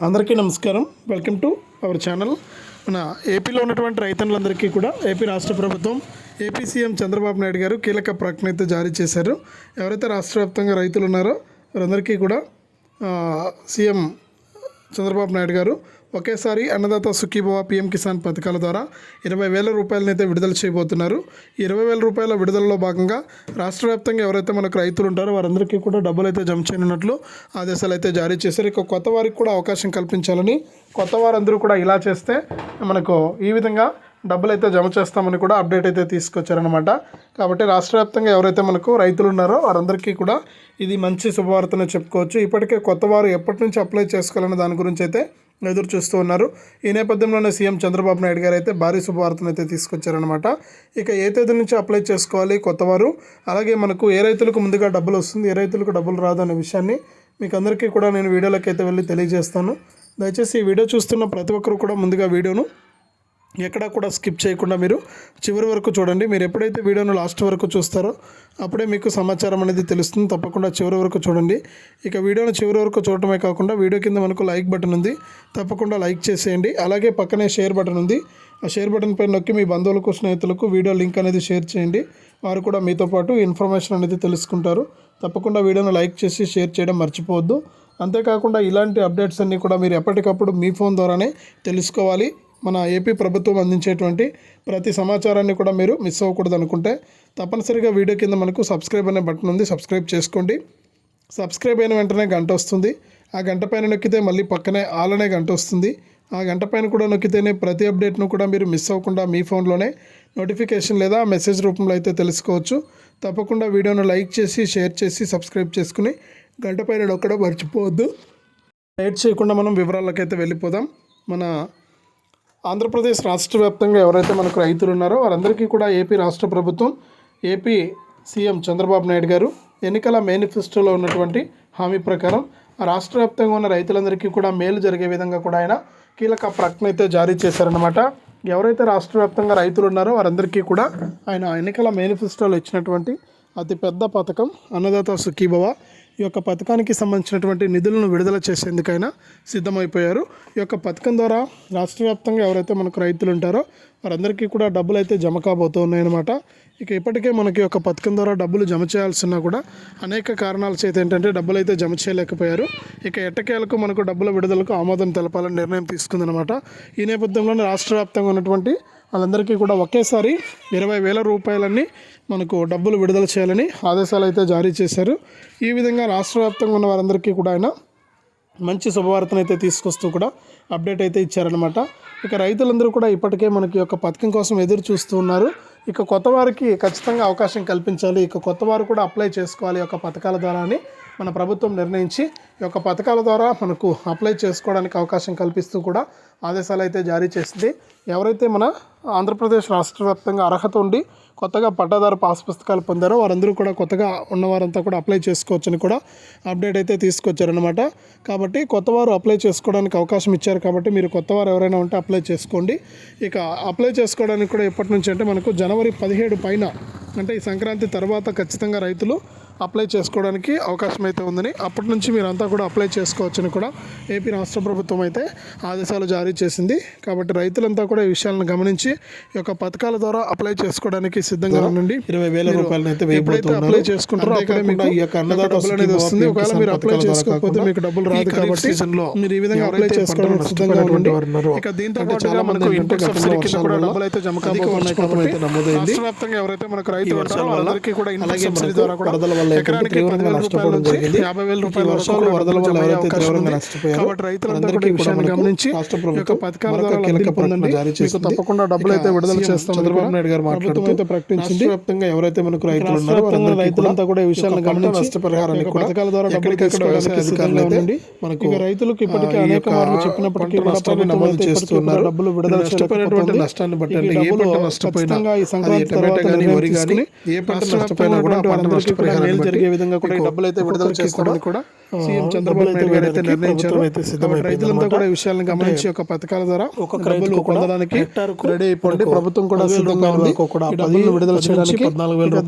అందరికీ నమస్కారం. Welcome to our channel మన ఏపీలో ఉన్నటువంటి రైతన్నులందరికీ కూడా ఏపీ రాష్ట్ర ప్రభుత్వం ఏపీ సీఎం చంద్రబాబు నాయుడు గారు కీలక ప్రకటన అయితే జారీ చేశారు. ఎవరైతే రాష్ట్ర వ్యాప్తంగా రైతులు ఉన్నారో వారందరికీ కూడా సీఎం చంద్రబాబు నాయుడు గారు ఒకేసారి అన్నదాత సుఖీభవ పిఎం కిసాన్ పథకాల ద్వారా ఇరవై వేల రూపాయలనైతే విడుదల చేయబోతున్నారు. ఇరవై వేల రూపాయల విడుదలలో భాగంగా రాష్ట్ర వ్యాప్తంగా ఎవరైతే మనకు రైతులు ఉంటారో వారందరికీ కూడా డబ్బులు అయితే జమ చేయనున్నట్లు ఆదేశాలు అయితే జారీ చేశారు. ఇక కొత్త వారికి కూడా అవకాశం కల్పించాలని కొత్త వారందరూ కూడా ఇలా చేస్తే మనకు ఈ విధంగా డబ్బులు అయితే జమ చేస్తామని కూడా అప్డేట్ అయితే తీసుకొచ్చారనమాట కాబట్టి రాష్ట్ర వ్యాప్తంగా ఎవరైతే మనకు రైతులు ఉన్నారో వారందరికీ కూడా ఇది మంచి శుభవార్తనే చెప్పుకోవచ్చు. ఇప్పటికే కొత్త వారు ఎప్పటి నుంచి అప్లై చేసుకోవాలనే దాని గురించి అయితే ఎదురు చూస్తూ ఉన్నారు. ఈ నేపథ్యంలోనే సీఎం చంద్రబాబు నాయుడు గారు అయితే భారీ శుభవార్తను అయితే తీసుకొచ్చారనమాట ఇక ఏ తేదీ నుంచి అప్లై చేసుకోవాలి? కొత్తవారు. అలాగే మనకు ఏ రైతులకు ముందుగా డబ్బులు వస్తుంది? ఏ రైతులకు డబ్బులు రాదు అనే విషయాన్ని మీకు అందరికీ కూడా నేను వీడియోలోకి అయితే వెళ్ళి తెలియజేస్తాను. దయచేసి ఈ వీడియో చూస్తున్న ప్రతి ఒక్కరు కూడా ముందుగా వీడియోను ఎక్కడా కూడా స్కిప్ చేయకుండా మీరు చివరి వరకు చూడండి. మీరు ఎప్పుడైతే వీడియోను లాస్ట్ వరకు చూస్తారో అప్పుడే మీకు సమాచారం అనేది తెలుస్తుంది. తప్పకుండా చివరి వరకు చూడండి. ఇక వీడియోను చివరి వరకు చూడటమే కాకుండా వీడియో కింద మనకు లైక్ బటన్ ఉంది. తప్పకుండా లైక్ చేసేయండి. అలాగే పక్కనే షేర్ బటన్ ఉంది. ఆ షేర్ బటన్ పైన నొక్కి మీ బంధువులకు స్నేహితులకు వీడియో లింక్ అనేది షేర్ చేయండి. వారు కూడా మీతో పాటు ఇన్ఫర్మేషన్ అనేది తెలుసుకుంటారు. తప్పకుండా వీడియోను లైక్ చేసి షేర్ చేయడం మర్చిపోవద్దు. అంతేకాకుండా ఇలాంటి అప్డేట్స్ అన్నీ కూడా మీరు ఎప్పటికప్పుడు మీ ఫోన్ ద్వారానే తెలుసుకోవాలి. మన ఏపీ ప్రభుత్వం అందించేటువంటి ప్రతి సమాచారాన్ని కూడా మీరు మిస్ అవ్వకూడదు అనుకుంటే తప్పనిసరిగా వీడియో కింద మనకు సబ్స్క్రైబ్ అనే బటన్ ఉంది సబ్స్క్రైబ్ చేసుకోండి. సబ్స్క్రైబ్ అయిన వెంటనే గంట వస్తుంది. ఆ గంట పైన నొక్కితే మళ్ళీ పక్కనే ఆల్ అనే గంట వస్తుంది. ఆ గంట పైన కూడా నొక్కితేనే ప్రతి అప్డేట్ను కూడా మీరు మిస్ అవ్వకుండా మీ ఫోన్లోనే నోటిఫికేషన్ లేదా మెసేజ్ రూపంలో అయితే తెలుసుకోవచ్చు. తప్పకుండా వీడియోను లైక్ చేసి షేర్ చేసి సబ్స్క్రైబ్ చేసుకుని గంట పైన నొక్కడం మర్చిపోవద్దు. లేట్ చేయకుండా మనం వివరాలకైతే వెళ్ళిపోదాం. మన ఆంధ్రప్రదేశ్ రాష్ట్ర వ్యాప్తంగా ఎవరైతే మనకు రైతులు ఉన్నారో వారందరికీ కూడా ఏపీ రాష్ట్ర ప్రభుత్వం ఏపీ సీఎం చంద్రబాబు నాయుడు గారు ఎన్నికల మేనిఫెస్టోలో ఉన్నటువంటి హామీ ప్రకారం రాష్ట్ర వ్యాప్తంగా ఉన్న రైతులందరికీ కూడా మేలు జరిగే విధంగా కూడా ఆయన కీలక ప్రకటన అయితే జారీ చేశారనమాట ఎవరైతే రాష్ట్ర వ్యాప్తంగా రైతులు ఉన్నారో వారందరికీ కూడా ఆయన ఎన్నికల మేనిఫెస్టోలో ఇచ్చినటువంటి అతిపెద్ద పథకం అన్నదాత సుఖీభవ. ఈ యొక్క పథకానికి సంబంధించినటువంటి నిధులను విడుదల చేసేందుకైనా సిద్ధమైపోయారు. ఈ యొక్క పథకం ద్వారా రాష్ట్ర వ్యాప్తంగా ఎవరైతే మనకు రైతులు ఉంటారో వారందరికీ కూడా డబ్బులు అయితే జమ కాబోతూ ఉన్నాయన్నమాట ఇక ఇప్పటికే మనకి ఒక పథకం ద్వారా డబ్బులు జమ చేయాల్సిన కూడా అనేక కారణాల చేత ఏంటంటే డబ్బులు అయితే జమ చేయలేకపోయారు. ఇక ఎట్టకేలకు మనకు డబ్బుల విడుదలకు ఆమోదం తెలపాలని నిర్ణయం తీసుకుందనమాట ఈ నేపథ్యంలోనే రాష్ట్ర వ్యాప్తంగా ఉన్నటువంటి వాళ్ళందరికీ కూడా ఒకేసారి ఇరవై వేల రూపాయలన్నీ మనకు డబ్బులు విడుదల చేయాలని ఆదేశాలు అయితే జారీ చేశారు. ఈ విధంగా రాష్ట్ర వ్యాప్తంగా ఉన్న వారందరికీ కూడా ఆయన మంచి శుభవార్తను అయితే తీసుకొస్తూ కూడా అప్డేట్ అయితే ఇచ్చారనమాట ఇక రైతులందరూ కూడా ఇప్పటికే మనకి యొక్క పథకం కోసం ఎదురు చూస్తూ ఉన్నారు. ఇక కొత్త వారికి ఖచ్చితంగా అవకాశం కల్పించాలి. ఇక కొత్త వారు కూడా అప్లై చేసుకోవాలి యొక్క పథకాల ద్వారా అని మన ప్రభుత్వం నిర్ణయించి ఈ యొక్క పథకాల ద్వారా మనకు అప్లై చేసుకోవడానికి అవకాశం కల్పిస్తూ కూడా ఆదేశాలు అయితే జారీ చేసింది. ఎవరైతే మన ఆంధ్రప్రదేశ్ రాష్ట్ర వ్యాప్తంగా అర్హత ఉండి కొత్తగా పట్టాదారు పాస్ పుస్తకాలు పొందారో వారందరూ కూడా కొత్తగా ఉన్నవారంతా కూడా అప్లై చేసుకోవచ్చని కూడా అప్డేట్ అయితే తీసుకొచ్చారనమాట కాబట్టి కొత్తవారు అప్లై చేసుకోవడానికి అవకాశం ఇచ్చారు కాబట్టి మీరు కొత్తవారు ఎవరైనా ఉంటే అప్లై చేసుకోండి. ఇక అప్లై చేసుకోవడానికి కూడా ఎప్పటి నుంచి అంటే మనకు జనవరి పదిహేడు పైన అంటే ఈ సంక్రాంతి తర్వాత ఖచ్చితంగా రైతులు అప్లై చేసుకోవడానికి అవకాశం అయితే ఉందని అప్పటి నుంచి మీరంతా కూడా అప్లై చేసుకోవచ్చని కూడా ఏపీ రాష్ట్ర ప్రభుత్వం అయితే ఆదేశాలు జారీ చేసింది. కాబట్టి రైతులంతా కూడా ఈ విషయాలను గమనించి ఈ యొక్క పథకాల ద్వారా అప్లై చేసుకోవడానికి సిద్ధంగా ఉండండి. ఇరవై వేల రూపాయలను అయితే ఎప్పుడైతే అప్లై చేసుకుంటారో అప్పుడే మీకు ఈ యొక్క అనేది వస్తుంది. ఒకవేళ మీరు అప్లై చేసుకోకపోతే మీకు డబ్బులు రాదు కాబట్టి మీరు ఈ విధంగా అప్లై చేసుకోవడానికి సిద్ధంగా ఉండండి ఇక దీంతో పాటుగా చాలా మనకు ఇన్పుట్ సబ్సిడీ కింద కూడా డబ్బులు అయితే జమ వర్షపాతం కాబట్టి. రాష్ట్ర వ్యాప్తంగా ఎవరైతే మనకు వల్ల వాళ్ళందరికీ కూడా ఇన్పుట్ అలాగే సబ్సిడీ ద్వారా కూడా వల్ల తీవ్రంగా నష్టపోవడం జరిగింది. యాభై వేల రూపాయల వర్షాలు, వరదల వల్ల ఎవరైతే తీవ్రంగా. నష్టపోయారో రైతులందరూ విషయాన్ని గమనించి రాష్ట్ర ప్రభుత్వం పథకాల ద్వారా కీలక ప్రకటన జారీ చేసింది. తప్పకుండా డబ్బులు అయితే విడుదల చేస్తామని చంద్రబాబు నాయుడు గారు మాట్లాడుతూ ప్రకటించింది వ్యాప్తంగా ఎవరైతే మనకు రైతులు ఉన్నారో రైతులంతా కూడా ఈ విషయాలను గమనించి నష్టపరిహారాన్ని పథకాల ద్వారా డబ్బులు. మనకు రైతులకు ఇప్పటికే అనేక మార్లు చెప్పినప్పటికీ నష్టాన్ని నమోదు చేస్తున్నారు. డబ్బులు విడుదల నష్టపోయినటువంటి. నష్టాన్ని బట్టి ఏ పంట నష్టపోయినా ఈ సంక్రాంతి తర్వాత ఏ పంట నష్టపోయినా కూడా జరిగే విధంగా కూడా డబ్బులు అయితే విడుదల చేస్తామని కూడా సీఎం చంద్రబాబు నాయుడు గారు అయితే నిర్ణయించారు. రైతులంతా కూడా ఈ విషయాలను గమనించి ఒక పథకాల ద్వారా ఒక్కొక్క డబ్బులు పొందడానికి రెడీ అయిపోండి. ప్రభుత్వం కూడా సిద్ధంగా ఉంది డబ్బులు విడుదల చేయడానికి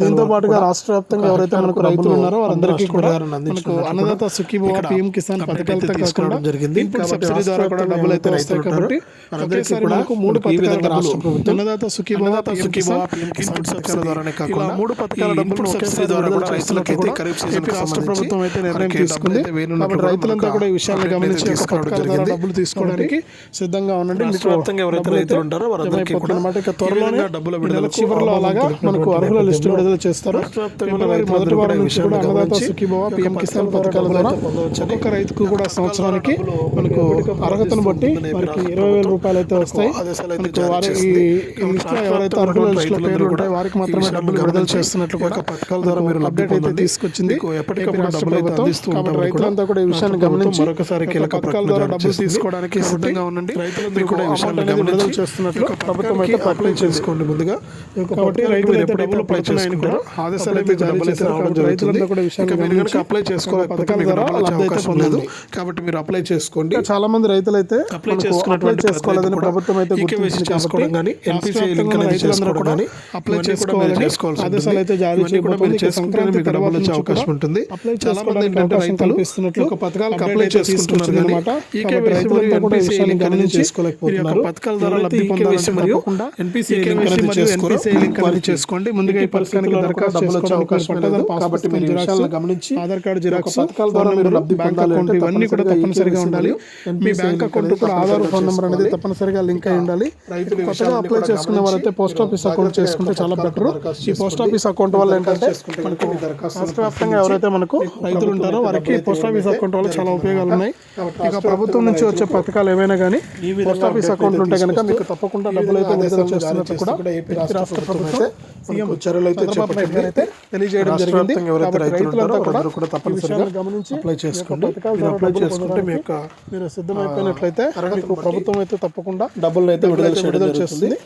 దీంతో పాటుగా రాష్ట్ర వ్యాప్తంగా ఎవరైతే మనకు రైతులు ఉన్నారో వారందరికీ కూడా మనకు అన్నదాత సుఖీభవ పిఎం కిసాన్ పథకాలతో కాకుండా జరిగింది. ఇన్పుట్ సబ్సిడీ ద్వారా కూడా డబ్బులు అయితే వస్తాయి కాబట్టి ఒకేసారి మనకు మూడు పథకాల డబ్బులు అన్నదాత సుఖీభవ మూడు పథకాల డబ్బులు ఒకేసారి ద్వారా కూడా రాష్ట్ర ప్రభుత్వం అయితే నిర్ణయం తీసుకుంది. రైతులంతా కూడా ఈ విషయాన్ని గమనించి డబ్బులు తీసుకోవడానికి సిద్ధంగా ఉండండి. వ్యాప్తంగా ఎవరైతే రైతులు ఉంటారో వారందరికీ కూడా త్వరలోనే డబ్బుల విడుదలకు చివరిలో అలాగా మనకు అర్హుల లిస్టు విడుదల చేస్తారు. మొదటి వారం నుంచి కూడా అన్నదాత సుఖీభవ పిఎం కిసాన్ పథకాల ద్వారా ఒక్కొక్క రైతుకు కూడా సంవత్సరానికి మనకు అర్హతను బట్టి వారికి ఇరవై వేల రూపాయలు అయితే వస్తాయి. మనకు వారి ఎవరైతే అర్హుల లిస్టులో పేర్లు ఉంటాయో వారికి మాత్రమే డబ్బులు విడుదల చేస్తున్నట్లు కూడా పథకాల ద్వారా మీరు అప్డేట్ అయితే తీసుకొచ్చింది. ఎప్పటికప్పుడు డబ్బులు అయితే. అందిస్తూ రైతులంతా కూడా ఈ విషయాన్ని ప్రభుత్వం గమనించి మరొకసారి కీలక పథకాల ద్వారా డబ్బులు తీసుకోవడానికి సిద్ధంగా ఉండండి రైతులందరూ కూడా ఈ విషయాన్ని చేస్తున్నట్లు ప్రభుత్వం అయితే అప్లై చేసుకోండి ముందుగా. కాబట్టి రైతులు అయితే డబ్బులు అప్లై చేసుకుంటారో ఆదేశాలు అయితే జారీ చేశారు కాబట్టి రైతులంతా కూడా ఈ విషయాన్ని మీరు కనుక అప్లై చేసుకోవాలి పథకాల ద్వారా లబ్ధి అయితే లేదు పొందండి కాబట్టి మీరు అప్లై చేసుకోండి. చాలా మంది రైతులు అయితే అప్లై చేసుకున్నటువంటి అప్లై చేసుకోవాలని ప్రభుత్వం అయితే గుర్తించింది చేసుకోవడం కానీ ఎన్పిసిఐ లింక్ అనేది వ్యాప్తంగా చేసుకోవడం కానీ అప్లై చేసుకోవాలని. ఆదేశాలు అయితే జారీ ఇవన్నీ కూడా మీరు చేయబోతుంది. డబ్బులు వచ్చే అవకాశం ఉంటుంది చాలా మంది ఏంటంటే రైతులు యొక్క పథకాలకు అప్లై చేసుకుంటున్నారు గమనించి చేసుకోలేకపోతున్నారు. పథకాల ద్వారా లబ్ధి పొందాలంటే మరియు చేసుకోండి ముందుగా ఈ పథకానికి దరఖాస్తు వచ్చే అవకాశం లేదు. పాస్ కాబట్టి మీరు విషయాలను గమనించి ఆధార్ కార్డు జిరాక్స్ పథకాల ద్వారా మీరు లబ్ధి పొందాలి అంటే ఇవన్నీ కూడా తప్పనిసరిగా ఉండాలి మీ బ్యాంక్ అకౌంట్ కూడా ఆధార్ ఫోన్ నెంబర్ అనేది. తప్పనిసరిగా లింక్ అయి ఉండాలి కొత్తగా అప్లై చేసుకున్న వారైతే పోస్ట్ ఆఫీస్ అకౌంట్ చేసుకుంటే చాలా బెటర్ ఈ పోస్ట్ ఆఫీస్ అకౌంట్ వల్ల ఏంటంటే మనకు రాష్ట్ర వ్యాప్తంగా ఎవరైతే మనకు రైతులు ఉంటారో వారికి పోస్ట్ ఆఫీస్ అకౌంట్ వల్ల చాలా ఉపయోగాలు ఉన్నాయి ఇక ప్రభుత్వం నుంచి వచ్చే పథకాలు ఏమైనా కానీ పోస్ట్ ఆఫీస్ అకౌంట్ ఉంటే కనుక మీకు తప్పకుండా డబ్బులు అయితే విడుదల చేస్తున్నట్టు కూడా ఏపీ రాష్ట్ర ప్రభుత్వం సీఎం చర్యలు అయితే చంద్రబాబు నాయుడు గారు అయితే తెలియజేయడం జరిగింది. ఎవరైతే రైతులు ఉంటారో కూడా తప్పనిసరిగా గమనించి అప్లై చేసుకోండి. మీరు అప్లై చేసుకుంటే మీ యొక్క మీరు సిద్ధమైపోయినట్లయితే మీకు ప్రభుత్వం అయితే తప్పకుండా డబ్బులు అయితే విడుదల విడుదల చేస్తుంది.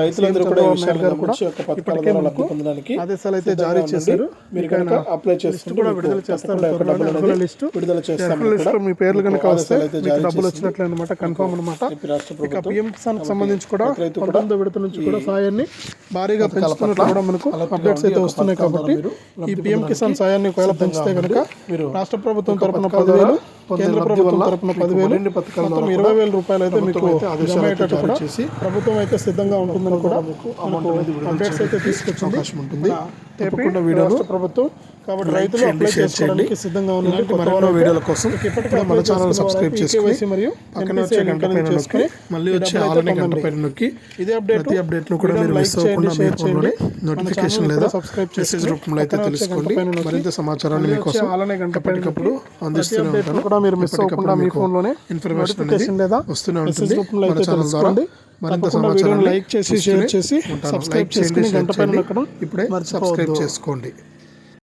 రైతులందరూ కూడా ఇప్పటికే మనకు ఆదేశాలు అయితే జారీ చేశారు మీరు అప్లై చేసుకుంటే కూడా విడుదల చేస్తారు. లిస్టు. విడుదల లిస్టులో మీ పేర్లు కనుక వస్తే మీకు డబ్బులు. వచ్చినట్లే అనమాట కన్ఫర్మ్ అనమాట ఇక పిఎం కిసాన్ సంబంధించి కూడా పంతొమ్మిదో విడత నుంచి కూడా సాయాన్ని భారీగా పెంచుతున్నట్లు కూడా మనకు అప్డేట్స్ అయితే వస్తున్నాయి కాబట్టి ఈ పిఎం కిసాన్ సాయాన్ని ఒకవేళ పెంచితే కనుక రాష్ట్ర ప్రభుత్వం తరపున పదివేలు కేంద్ర ప్రభుత్వం తరపున పదివేలు మొత్తం ఇరవై వేల రూపాయలు అయితే మీకు కూడా ప్రభుత్వం అయితే సిద్ధంగా ఉంటుందని కూడా అప్డేట్స్ అయితే తీసుకొచ్చింది. ఉంటుంది. తప్పకుండా ప్రభుత్వం కాబట్టి రైతులు అప్లై చేసుకోవడానికి సిద్ధంగా ఉన్నారు ఇలాంటి మరెన్నో వీడియోల కోసం ఇప్పటికే మన ఛానల్ సబ్స్క్రైబ్ చేసుకుని మరియు పక్కన వచ్చే గంట పైన నొక్కి మళ్ళీ వచ్చే ఆలనే గంట పైన నొక్కి ఇదే అప్డేట్ ప్రతి అప్డేట్ను కూడా మీరు మిస్ అవ్వకుండా మీ ఫోన్లోనే నోటిఫికేషన్ లేదా సబ్స్క్రైబ్ మెసేజ్ రూపంలో అయితే తెలుసుకోండి. మరింత సమాచారాన్ని మీకోసం అలానే గంట పైన ఎప్పటికప్పుడు అందిస్తూనే ఉంటాను కూడా మీరు మిస్ అవ్వకుండా మీ ఫోన్లోనే ఇన్ఫర్మేషన్ లేదా మెసేజ్ రూపంలో అయితే తెలుసుకోండి తప్పకుండా వీడియోని లైక్ చేసి షేర్ చేసి. సబ్స్క్రైబ్ చేసుకుని గంట పైన ఇప్పుడే మర్చిపోవద్దు. సబ్స్క్రైబ్ చేసుకోండి